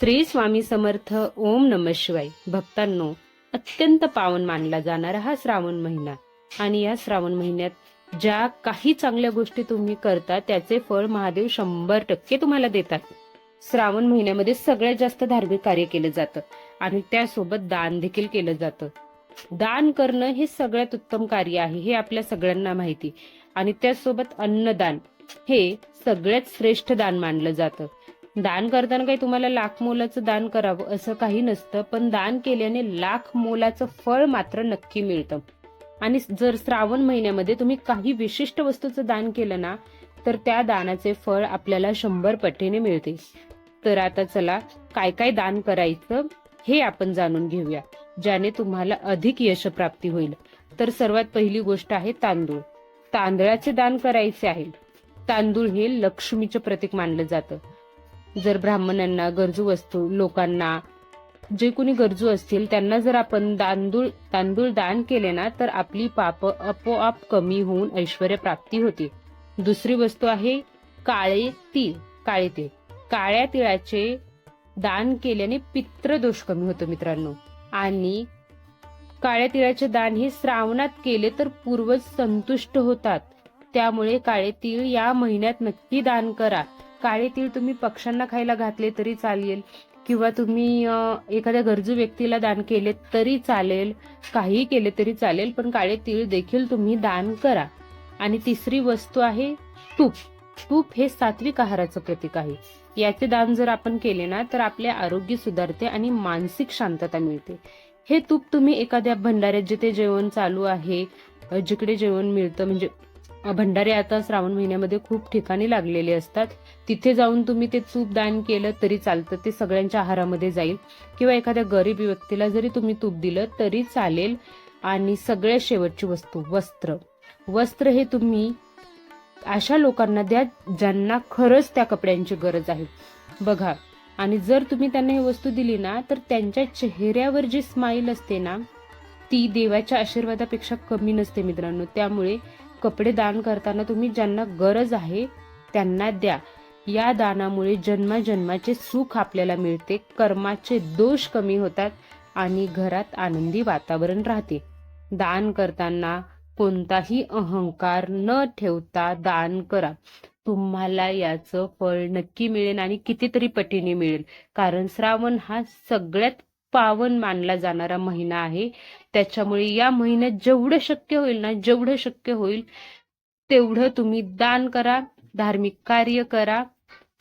श्री स्वामी समर्थ ओम नम शिवाय. भक्तांनो अत्यंत पावन मानला जाणारा हा श्रावण महिना. आणि या श्रावण महिन्यात ज्या काही चांगल्या गोष्टी तुम्ही करता त्याचे फळ महादेव शंभर टक्के तुम्हाला देतात. श्रावण महिन्यामध्ये सगळ्यात जास्त धार्मिक कार्य केलं जातं. आणि त्यासोबत दान देखील केलं जातं. दान करणं हे सगळ्यात उत्तम कार्य आहे हे आपल्या सगळ्यांना माहिती. आणि त्यासोबत अन्नदान हे सगळ्यात श्रेष्ठ दान मानलं जातं. दान करताना काही तुम्हाला लाख मोलाचं दान करावं असं काही नसतं पण दान केल्याने लाख मोलाचं फळ मात्र नक्की मिळतं. आणि जर श्रावण महिन्यामध्ये तुम्ही काही विशिष्ट वस्तूचं दान केलं ना तर त्या दानाचे फळ आपल्याला शंभर पटीने मिळते. तर आता चला काय काय दान करायचं हे आपण जाणून घेऊया ज्याने तुम्हाला अधिक यश प्राप्ती होईल. तर सर्वात पहिली गोष्ट आहे तांदूळ. तांदळाचे दान करायचे आहे. तांदूळ हे लक्ष्मीचं प्रतीक मानलं जातं. जर ब्राह्मणांना गरजू वस्तू लोकांना जे कोणी गरजू असतील त्यांना जर आपण तांदूळ तांदूळ दान केले ना तर आपली पाप आपोआप कमी होऊन ऐश्वर प्राप्ती होते. दुसरी वस्तू आहे काळे तीळ काळे तीळ. काळ्या तिळाचे दान केल्याने पित्रदोष कमी होतो मित्रांनो. आणि काळ्या तिळाचे दान हे श्रावणात केले तर पूर्वज संतुष्ट होतात. त्यामुळे काळे तीळ या महिन्यात नक्की दान करा. काळे तीळ तुम्ही पक्ष्यांना खायला घातले तरी चालेल. किंवा तुम्ही एखाद्या गरजू व्यक्तीला दान केले तरी चालेल काही केले तरी चालेल पण काळे तीळ देखील तुम्ही दान करा. आणि तिसरी वस्तू आहे तूप. तूप हे सात्विक आहाराचं प्रतीक आहे. याचे दान जर आपण केले ना तर आपले आरोग्य सुधारते आणि मानसिक शांतता मिळते. हे तूप तुम्ही एखाद्या भंडाऱ्यात जिथे जेवण चालू आहे जिकडे जेवण मिळतं म्हणजे भंडारे आता श्रावण महिन्यामध्ये खूप ठिकाणी लागलेले असतात. तिथे जाऊन तुम्ही ते तूप दान केलं तरी चालतं ते सगळ्यांच्या आहारामध्ये जाईल. किंवा एखाद्या गरीब व्यक्तीला जरी तुम्ही तूप दिलं तरी चालेल. आणि सगळ्यात शेवटची वस्तू वस्त्र. वस्त्र हे तुम्ही अशा लोकांना द्या ज्यांना खरंच त्या कपड्यांची गरज आहे. बघा आणि जर तुम्ही त्यांना ही वस्तू दिली ना तर त्यांच्या चेहऱ्यावर जी स्माईल असते ना ती देवाच्या आशीर्वादापेक्षा कमी नसते मित्रांनो. त्यामुळे कपडे दान करताना तुम्ही ज्यांना गरज आहे त्यांना द्या. या दानामुळे जन्माजन्माचे सुख आपल्याला मिळते कर्माचे दोष कमी होतात आणि घरात आनंदी वातावरण राहते. दान करताना कोणताही अहंकार न ठेवता दान करा. तुम्हाला याचं फळ नक्की मिळेल आणि कितीतरी पटीने मिळेल. कारण श्रावण हा सगळ्यात पावन मानला जाणारा महिना आहे. त्याच्यामुळे या महिन्यात जेवढं शक्य होईल ना जेवढं शक्य होईल तेवढं तुम्ही दान करा धार्मिक कार्य करा.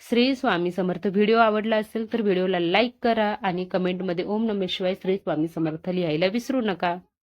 श्री स्वामी समर्थ. व्हिडिओ आवडला असेल तर व्हिडिओला लाईक करा आणि कमेंटमध्ये ओम नमे शिवाय श्री स्वामी समर्थ लिहायला विसरू नका.